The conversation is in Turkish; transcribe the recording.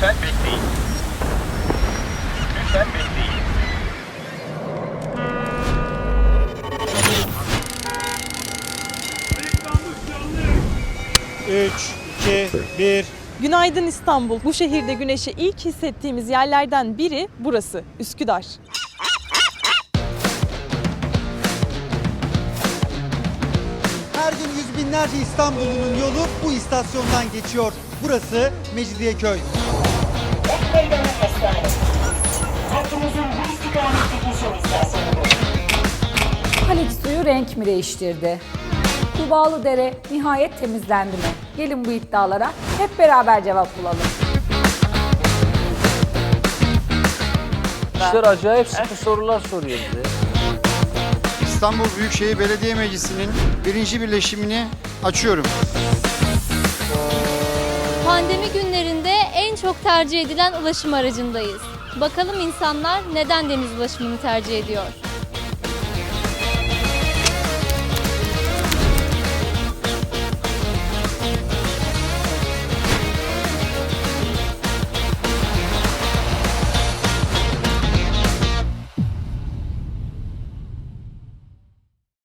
Lütfen bekleyin. Lütfen bekleyin. Üç, iki, bir. Günaydın İstanbul. Bu şehirde güneşi ilk hissettiğimiz yerlerden biri burası, Üsküdar. Her gün yüz binlerce İstanbullunun yolu bu istasyondan geçiyor. Burası Mecidiyeköy. Meydanı Kestane. Hattımızın bu suyu renk mi değiştirdi? Tuğbalı dere nihayet temizlendi mi? Gelin bu iddialara hep beraber cevap bulalım. İşler acayip sıkı sorular soruyor bize. İstanbul Büyükşehir Belediye Meclisi'nin birinci birleşimini açıyorum. Pandemi günlerinde çok tercih edilen ulaşım aracındayız. Bakalım insanlar neden deniz ulaşımını tercih ediyor?